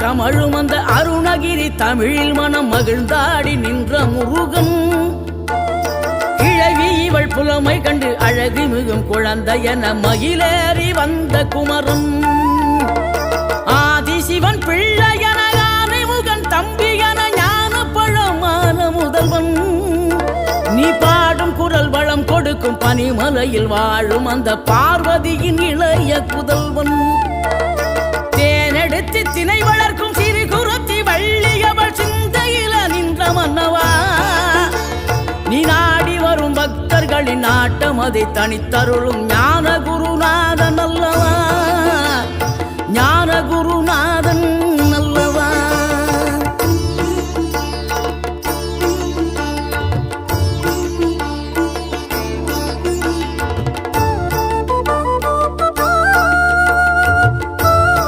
கமழும் அந்த அருணகிரி தமிழில் மனம் மகிழ்ந்தாடி நின்ற முருகன். கிழவி இவள் புலமை கண்டு அழகு மிகும் குழந்தை என மகிழேறி வந்த குமரன். ஆதிசிவன் பிள்ளை என யானை முகன் தம்பி என ஞான பழமான முதல்வன். நீ பாடும் குரல் வளம் கொடுக்கும் பனிமலையில் வாழும் அந்த பார்வதியின் இளைய புதல்வன். சித்தினை வளர்க்கும் சிறு குருத்தி வள்ளியவள் சிந்தையில நின்ற மன்னவா. நீ நாடி வரும் பக்தர்களின் நாட்டம் அதை தனித்தருளும் ஞான